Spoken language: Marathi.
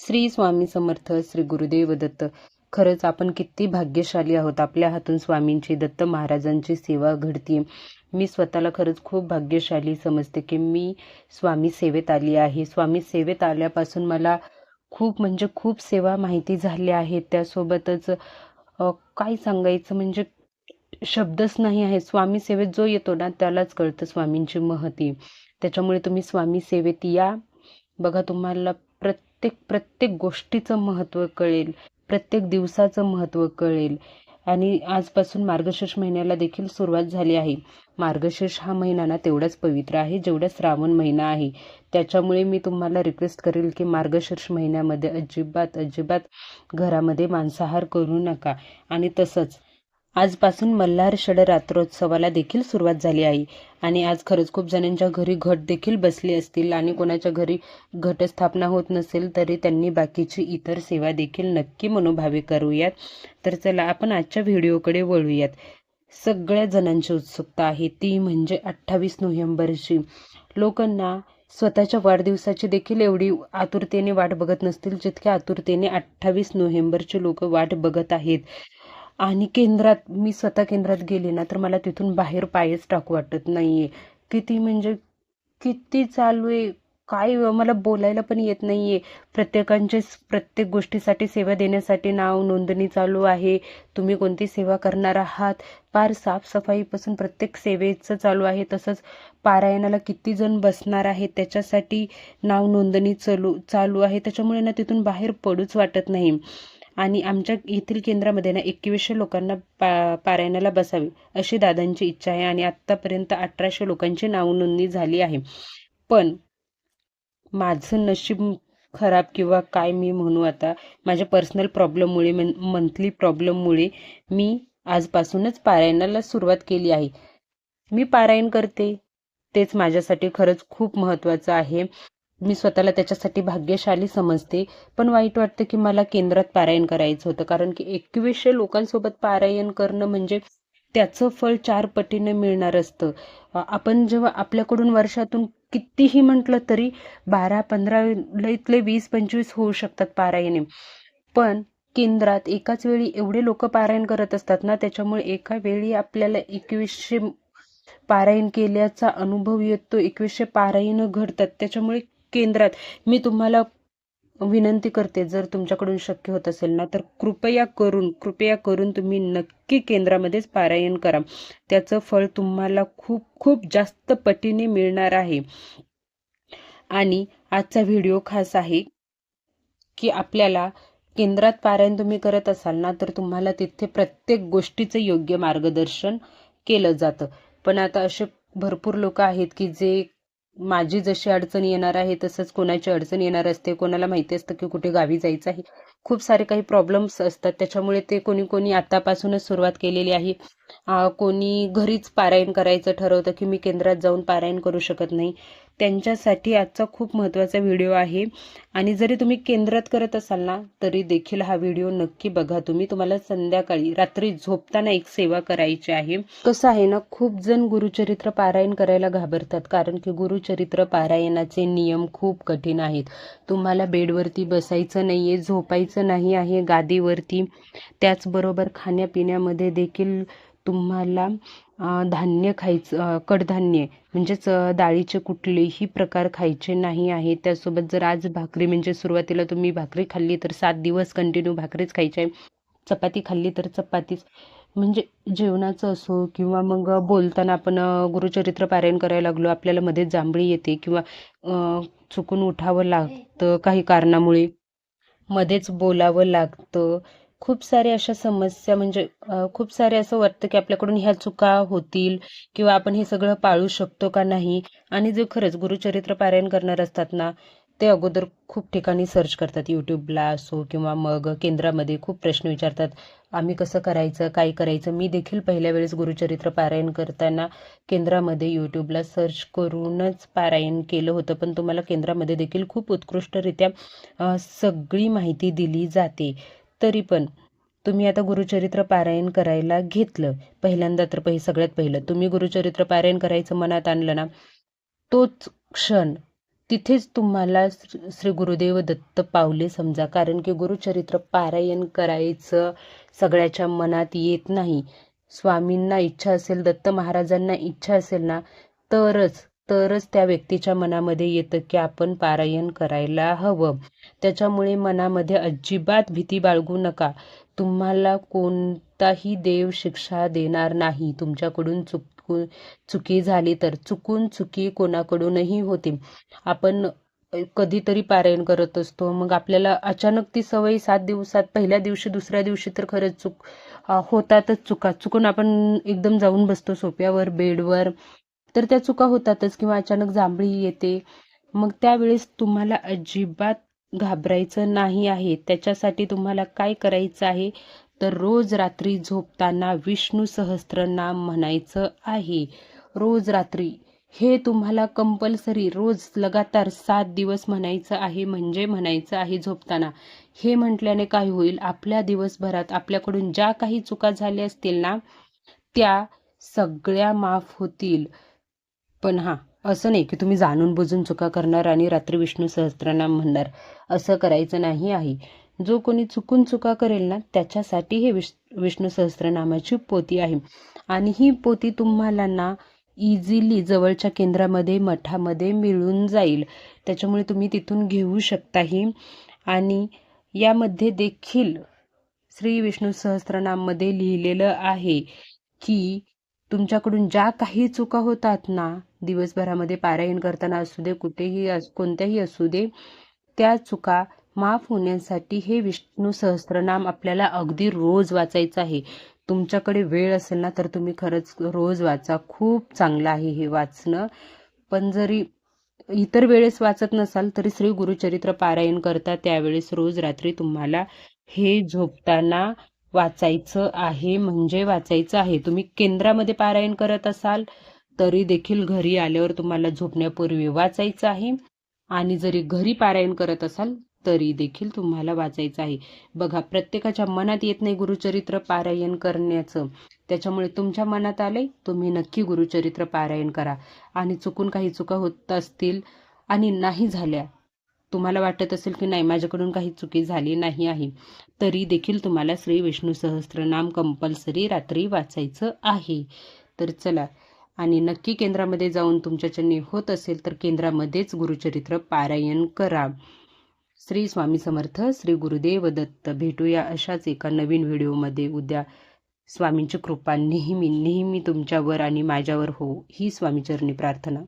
श्री स्वामी समर्थ श्री गुरुदेव दत्त. खरंच आपण किती भाग्यशाली आहोत. आपल्या हातून स्वामींची दत्त महाराजांची सेवा घडते मी स्वतःला खरंच खूप भाग्यशाली समजते की मी स्वामी सेवेत आली आहे. स्वामी सेवेत आल्यापासून मला खूप म्हणजे खूप सेवा माहिती झाल्या आहेत त्यासोबतच काय सांगायचं म्हणजे शब्दच नाही आहे. स्वामी सेवेत जो येतो ना त्यालाच कळतं स्वामींची महती. त्याच्यामुळे तुम्ही स्वामी सेवेत या. बघा तुम्हाला प्रत्येक प्रत्येक गोष्टीचं महत्त्व कळेल. प्रत्येक दिवसाचं महत्त्व कळेल. आणि आजपासून मार्गशीर्ष महिन्याला देखील सुरुवात झाली आहे. मार्गशीर्ष हा महिना ना तेवढाच पवित्र आहे जेवढा श्रावण महिना आहे. त्याच्यामुळे मी तुम्हाला रिक्वेस्ट करेल की मार्गशीर्ष महिन्यामध्ये अजिबात अजिबात घरामध्ये मांसाहार करू नका. आणि तसंच आजपासून मल्हार षडरात्रोत्सवाला देखील सुरुवात झाली आहे. आणि आज खरंच खूप जणांच्या घरी घट देखील बसले असतील आणि कोणाच्या घरी घटस्थापना होत नसेल तरी त्यांनी बाकीची इतर सेवा देखील नक्की मनोभावे करूयात. तर चला आपण आजच्या व्हिडिओकडे वळूयात. सगळ्या जणांची उत्सुकता आहे. ती म्हणजे अठ्ठावीस नोव्हेंबरची. लोकांना स्वतःच्या वाढदिवसाची देखील एवढी आतुरतेने वाट बघत नसतील जितक्या आतुरतेने अठ्ठावीस नोव्हेंबरचे लोक वाट बघत आहेत. आणि केंद्रात मी स्वतः केंद्रात गेले ना तर मला तिथून बाहेर पायच टाकू वाटत नाही आहे किती म्हणजे किती चालू आहे? काय मला बोलायला पण येत नाही आहे प्रत्येकांचे प्रत्येक गोष्टीसाठी सेवा देण्यासाठी नाव नोंदणी चालू आहे. तुम्ही कोणती सेवा करणार आहात? फार साफसफाईपासून प्रत्येक सेवेचं चालू आहे. तसंच पारायणाला किती जण बसणार आहेत? त्याच्यासाठी नाव नोंदणी चालू चालू आहे. त्याच्यामुळे ना तिथून बाहेर पडूच वाटत नाही. आणि आमच्या येथील केंद्रामध्ये ना एकवीसशे लोकांना पा पारायणाला बसावे अशी दादांची इच्छा आहे आणि आत्तापर्यंत अठराशे लोकांची नावनोंदणी झाली आहे. पण माझं नशीब खराब किंवा काय मी म्हणू आता माझ्या पर्सनल प्रॉब्लेममुळे मंथली प्रॉब्लेममुळे मी आजपासूनच पारायणाला सुरुवात केली आहे. मी पारायण करते तेच माझ्यासाठी खरंच खूप महत्त्वाचं आहे. मी स्वतःला त्याच्यासाठी भाग्यशाली समजते. पण वाईट वाटतं की मला केंद्रात पारायण करायचं होतं. कारण की एकवीसशे लोकांसोबत पारायण करणं म्हणजे त्याचं फळ चार पटीने मिळणार असतं. आपण जेव्हा आपल्याकडून वर्षातून कितीही म्हटलं तरी बारा पंधरा लईतले वीस पंचवीस होऊ शकतात पारायणे. पण केंद्रात एकाच वेळी एवढे लोक पारायण करत असतात ना त्याच्यामुळे एका वेळी आपल्याला एकवीसशे पारायण केल्याचा अनुभव येतो. एकवीसशे पारायण घडतात. त्याच्यामुळे केंद्रात. मी तुम्हाला विनंती करते जर तुमच्याकडून शक्य होत असेल ना तर कृपया करून कृपया करून तुम्ही नक्की केंद्रामध्येच पारायण करा. त्याचं फळ तुम्हाला खूप खूप जास्त पटीने मिळणार आहे. आणि आजचा व्हिडिओ खास आहे की आपल्याला केंद्रात पारायण तुम्ही करत असाल ना तर तुम्हाला तिथे प्रत्येक गोष्टीचं योग्य मार्गदर्शन केलं जातं. पण आता असे भरपूर लोक आहेत की जे माझी जशी अडचण येणार आहे तसंच कोणाची अडचण येणार असते कोणाला माहिती असतं की कुठे गावी जायचं आहे. खूप सारे काही प्रॉब्लेम्स असतात. त्याच्यामुळे ते कोणी कोणी आतापासूनच सुरुवात केलेली आहे. कोणी घरीच पारायण करायचं ठरवतं की मी केंद्रात जाऊन पारायण करू शकत नाही. त्यांच्यासाठी आजचा खूप महत्त्वाचा व्हिडिओ आहे. आणि जरी तुम्ही केंद्रात करत असाल ना तरी देखील हा व्हिडिओ नक्की बघा तुम्ही. तुम्हाला संध्याकाळी रात्री झोपताना एक सेवा करायची आहे. कसं आहे ना खूप जण गुरुचरित्र पारायण करायला घाबरतात कारण की गुरुचरित्र पारायणाचे नियम खूप कठीण आहेत. तुम्हाला बेडवरती बसायचं नाहीये झोपायचं नाही आहे गादीवरती. त्याचबरोबर खाण्यापिण्यामध्ये देखील तुम्हाला धान्य खायचं कडधान्य म्हणजेच डाळीचे कुठलेही प्रकार खायचे नाही आहे. त्यासोबत जर आज भाकरी म्हणजे सुरुवातीला तुम्ही भाकरी खाल्ली तर सात दिवस कंटिन्यू भाकरीच खायची आहे. चपाती खाल्ली तर चपातीच. म्हणजे जेवणाचं असो किंवा मग बोलताना आपण गुरुचरित्र पारायण करायला लागलो आपल्याला मध्ये जांभळी येते किंवा चुकून उठावं लागतं काही कारणामुळे. मध्येच बोलावं लागतं. खूप सारे अशा समस्या म्हणजे खूप सारे असं वाटतं की आपल्याकडून ह्या चुका होतील किंवा आपण हे सगळं पाळू शकतो का नाही. आणि जे खरंच गुरुचरित्र पारायण करणार असतात ना ते अगोदर खूप ठिकाणी सर्च करतात. यूट्यूबला असो किंवा मग केंद्रामध्ये खूप प्रश्न विचारतात आम्ही कसं करायचं? काय करायचं? मी देखील पहिल्या वेळेस गुरुचरित्र पारायण करताना केंद्रामध्ये यूट्यूबला सर्च करूनच पारायण केलं होतं. पण तुम्हाला केंद्रामध्ये देखील खूप उत्कृष्टरित्या सगळी माहिती दिली जाते. तरी पण तुम्ही आता गुरुचरित्र पारायण करायला घेतलं. पहिल्यांदा तर पहि सगळ्यात पहिलं. तुम्ही गुरुचरित्र पारायण करायचं मनात आणलं ना तोच क्षण तिथेच तुम्हाला श्री श्री गुरुदेव दत्त पावले समजा. कारण की गुरुचरित्र पारायण करायचं सगळ्याच्या मनात येत नाही. स्वामींना इच्छा असेल दत्त महाराजांना इच्छा असेल ना तरच तरच त्या व्यक्तीच्या मनामध्ये येतं की आपण पारायण करायला हवं. त्याच्यामुळे मनामध्ये अजिबात भीती बाळगू नका. तुम्हाला कोणताही देव शिक्षा देणार नाही. तुमच्याकडून चुकून चुकी झाली तर चुकून चुकी कोणाकडूनही होते. आपण कधीतरी पारायण करत असतो. मग आपल्याला अचानक ती सवय सात दिवसात पहिल्या दिवशी दुसऱ्या दिवशी तर खरंच चुक होतातच चुका. चुकून आपण एकदम जाऊन बसतो सोप्यावर बेडवर. तर त्या चुका होतातच किंवा अचानक जांभळी येते. मग त्यावेळेस तुम्हाला अजिबात घाबरायचं नाही आहे. त्याच्यासाठी तुम्हाला काय करायचं आहे? तर रोज रात्री झोपताना विष्णू सहस्त्रनाम म्हणायचं आहे. रोज रात्री. हे तुम्हाला कंपल्सरी रोज लगातार सात दिवस म्हणायचं आहे. म्हणजे म्हणायचं आहे झोपताना. हे म्हटल्याने काय होईल? आपल्या दिवसभरात आपल्याकडून ज्या काही चुका झाल्या असतील ना त्या सगळ्या माफ होतील. पण हां असं नाही की तुम्ही जाणून बुजून चुका करणार आणि रात्री विष्णू सहस्त्रनाम म्हणणार असं करायचं नाही आहे. जो कोणी चुकून चुका करेल ना त्याच्यासाठी हे विष विष्णू सहस्त्रनामाची पोती आहे. आणि ही पोती तुम्हाला ना इझिली जवळच्या केंद्रामध्ये मठामध्ये मिळून जाईल. त्याच्यामुळे तुम्ही तिथून घेऊ शकताही. आणि यामध्ये देखील श्री विष्णू सहस्त्रनाममध्ये लिहिलेलं आहे की तुमच्याकडून ज्या काही चुका होतात ना दिवसभरामध्ये पारायण करताना असू दे कुठेही कोणत्याही असू दे त्या चुका माफ होण्यासाठी हे विष्णू सहस्त्रनाम आपल्याला अगदी रोज वाचायचं आहे. तुमच्याकडे वेळ असेल ना तर तुम्ही खरंच रोज वाचा. खूप चांगलं आहे हे वाचणं. पण जरी इतर वेळेस वाचत नसाल तरी श्री गुरुचरित्र पारायण करता त्यावेळेस रोज रात्री तुम्हाला हे झोपताना वाचायचं आहे म्हणजे वाचायचं आहे. तुम्ही केंद्रामध्ये पारायण करत असाल तरी देखील घरी आल्यावर तुम्हाला झोपण्यापूर्वी वाचायचं आहे. आणि जरी घरी पारायण करत असाल तरी देखील तुम्हाला वाचायचं आहे. बघा प्रत्येकाच्या मनात येत नाही गुरुचरित्र पारायण करण्याचं. त्याच्यामुळे तुमच्या मनात आले तुम्ही नक्की गुरुचरित्र पारायण करा. आणि चुकून काही चुका होत असतील आणि नाही झाल्या तुम्हाला वाटत असेल की नाही माझ्याकडून काही चुकी झाली नाही आहे तरी देखील तुम्हाला श्री विष्णू सहस्त्रनाम कंपल्सरी रात्री वाचायचं आहे. तर चला आणि नक्की केंद्रामध्ये जाऊन तुमच्याच्याने होत असेल तर केंद्रामध्येच गुरुचरित्र पारायण करा. श्री स्वामी समर्थ श्री गुरुदेव दत्त भेटूया अशाच एका नवीन व्हिडिओमध्ये. उद्या स्वामींची कृपा नेहमी नेहमी तुमच्यावर आणि माझ्यावर हो. ही स्वामीचरणी प्रार्थना.